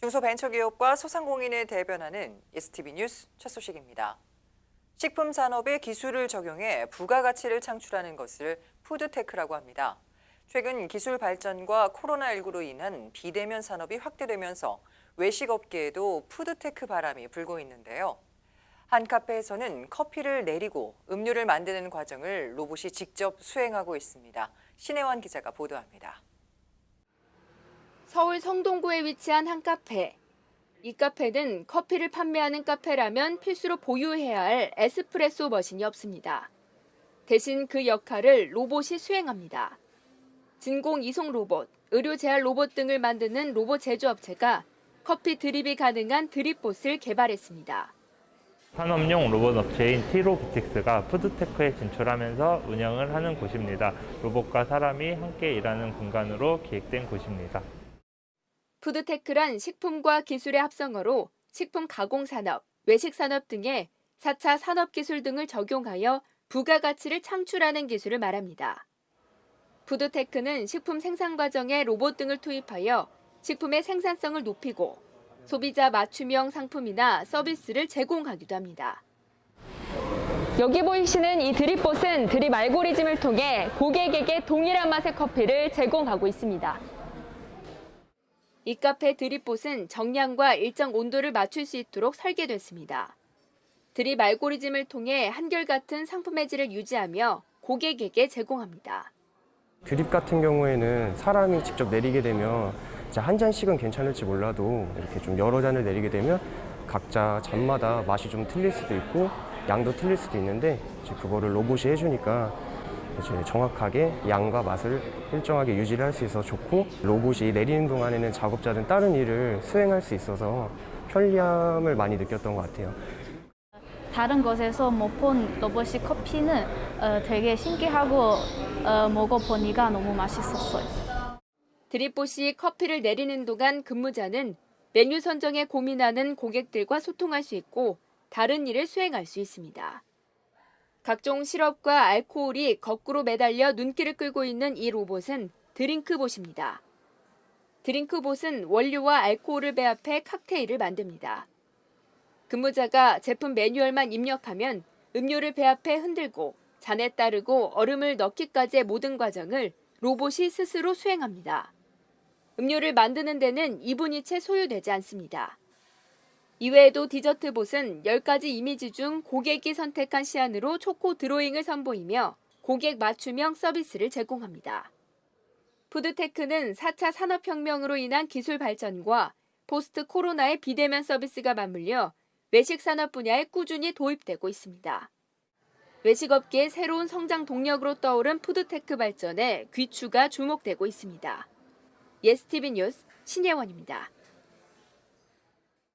중소벤처기업과 소상공인을 대변하는 STV 뉴스 첫 소식입니다. 식품 산업에 기술을 적용해 부가가치를 창출하는 것을 푸드테크라고 합니다. 최근 기술 발전과 코로나19로 인한 비대면 산업이 확대되면서 외식업계에도 푸드테크 바람이 불고 있는데요. 한 카페에서는 커피를 내리고 음료를 만드는 과정을 로봇이 직접 수행하고 있습니다. 신혜원 기자가 보도합니다. 서울 성동구에 위치한 한 카페. 이 카페는 커피를 판매하는 카페라면 필수로 보유해야 할 에스프레소 머신이 없습니다. 대신 그 역할을 로봇이 수행합니다. 진공 이송 로봇, 의료 제할 로봇 등을 만드는 로봇 제조업체가 커피 드립이 가능한 드립봇을 개발했습니다. 산업용 로봇 업체인 티로비틱스가 푸드테크에 진출하면서 운영을 하는 곳입니다. 로봇과 사람이 함께 일하는 공간으로 기획된 곳입니다. 푸드테크란 식품과 기술의 합성어로 식품 가공 산업, 외식 산업 등의 4차 산업 기술 등을 적용하여 부가가치를 창출하는 기술을 말합니다. 푸드테크는 식품 생산 과정에 로봇 등을 투입하여 식품의 생산성을 높이고 소비자 맞춤형 상품이나 서비스를 제공하기도 합니다. 여기 보이시는 이 드립봇은 드립 알고리즘을 통해 고객에게 동일한 맛의 커피를 제공하고 있습니다. 이 카페 드립봇은 정량과 일정 온도를 맞출 수 있도록 설계됐습니다. 드립 알고리즘을 통해 한결같은 상품의 질을 유지하며 고객에게 제공합니다. 드립 같은 경우에는 사람이 직접 내리게 되면 한 잔씩은 괜찮을지 몰라도 이렇게 좀 여러 잔을 내리게 되면 각자 잔마다 맛이 좀 틀릴 수도 있고 양도 틀릴 수도 있는데 그거를 로봇이 해주니까 정확하게 양과 맛을 일정하게 유지를 할 수 있어서 좋고 로봇이 내리는 동안에는 작업자는 다른 일을 수행할 수 있어서 편리함을 많이 느꼈던 것 같아요. 다른 곳에서 못 본 로봇이 커피는 어, 되게 신기하고 어, 먹어보니까 너무 맛있었어요. 드립봇이 커피를 내리는 동안 근무자는 메뉴 선정에 고민하는 고객들과 소통할 수 있고 다른 일을 수행할 수 있습니다. 각종 시럽과 알코올이 거꾸로 매달려 눈길을 끌고 있는 이 로봇은 드링크봇입니다. 드링크봇은 원료와 알코올을 배합해 칵테일을 만듭니다. 근무자가 제품 매뉴얼만 입력하면 음료를 배합해 흔들고 잔에 따르고 얼음을 넣기까지의 모든 과정을 로봇이 스스로 수행합니다. 음료를 만드는 데는 2분이 채 소요되지 않습니다. 이외에도 디저트봇은 10가지 이미지 중 고객이 선택한 시안으로 초코 드로잉을 선보이며 고객 맞춤형 서비스를 제공합니다. 푸드테크는 4차 산업혁명으로 인한 기술 발전과 포스트 코로나의 비대면 서비스가 맞물려 외식 산업 분야에 꾸준히 도입되고 있습니다. 외식업계의 새로운 성장 동력으로 떠오른 푸드테크 발전에 귀추가 주목되고 있습니다. 예스티비 뉴스 신예원입니다.